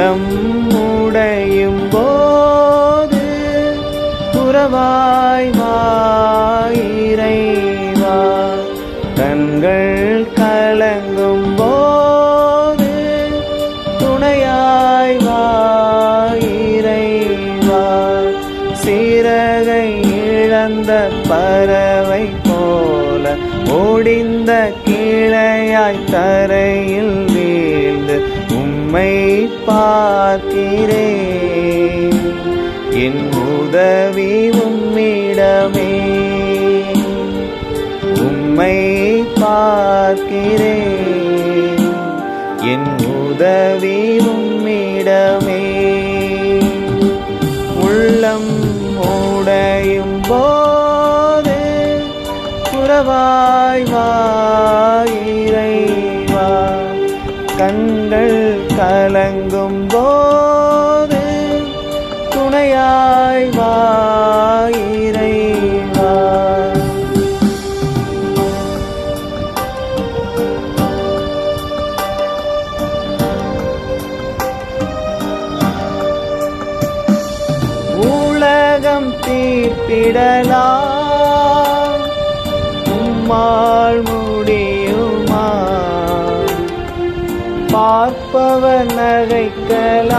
உள்ளம் உடையும் போது புறவாய் வாயிரைவா கண்கள் கலங்கும் போது துணையாய் வாயிரைவா சீரகை இழந்த பறவை போல ஓடிந்த கீழையாய் தரையில் உம்மை பார்க்கிறேன் என் உதவி உம்மிடமே. உம்மை கலங்கும் போது துணையாய் வாயிரைவா உலகம் தீர்ப்பிடலாம் பார்ப்பவர் நகைக்கலாம்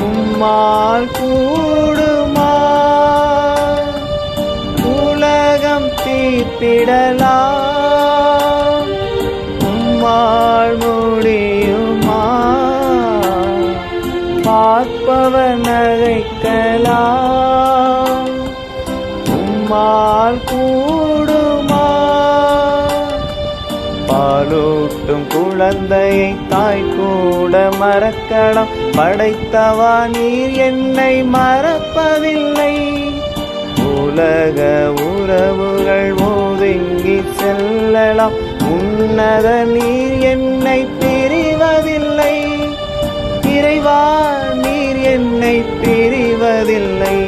உம்மால் கூடுமா? உலகம் தீர்ப்பிடலாம் உம்மால் முடியுமா? பார்ப்பவர் நகைக்கலாம் உம்மால் கூடுமா குழந்தையை தாய் கூட மறக்கலாம். படைத்தவா நீர் என்னை மறப்பதில்லை. உலக உறவுகள் ஒதுங்கி செல்லலாம். உன்னத நீர் என்னை பிரிவதில்லை. இறைவா நீர் என்னை பிரிவதில்லை.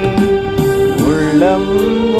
உள்ளம்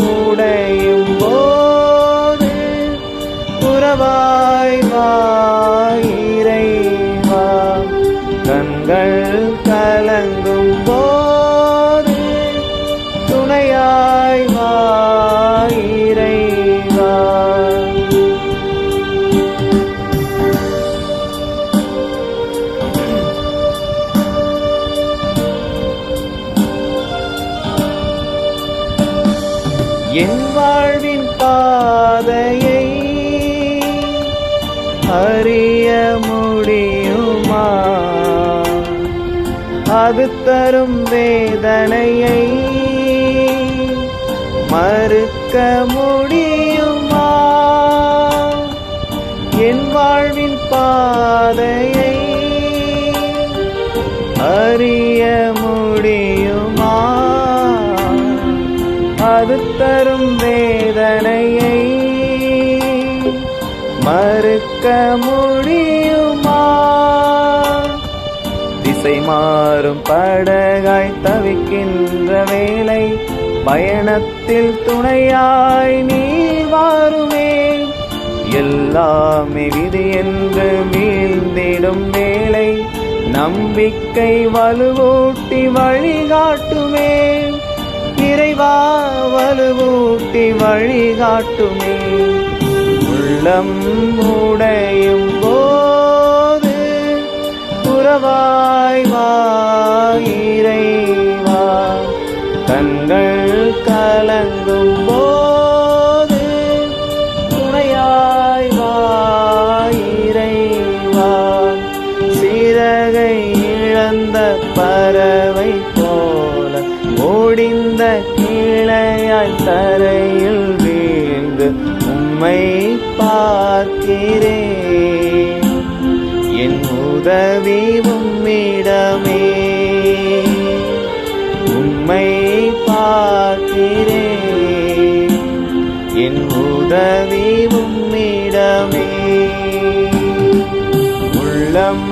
என் வாழ்வின் பாதையை அறிய முடியுமா? அது தரும் வேதனையை மறுக்க முடியுமா? என் வாழ்வின் பாதையை மறுக்க முடியுமா? திசை மாறும் படகாய் தவிக்கின்ற வேலை பயணத்தில் துணையாய் நீ வாருமே. எல்லாமே விதி என்று மீழ்ந்திடும் வேலை நம்பிக்கை வலுவூட்டி வழிகாட்டுமே. இறைவா வலுவூட்டி வழிகாட்டுமே. உள்ளம் உடையும் போது புறவாய் வாயிரைவா கண்கள் கலங்கும் போது துணையாய் வாயிரைவா சிறகை இழந்த பறவை போல ஓடிந்த கிளையாய் தரையில் வீழ்ந்து உம்மை பார்க்கிறேன் என் உதவி உம்மிடமே. உம்மை பார்க்கிறேன் என் உதவி உம்மிடமே. உள்ளம்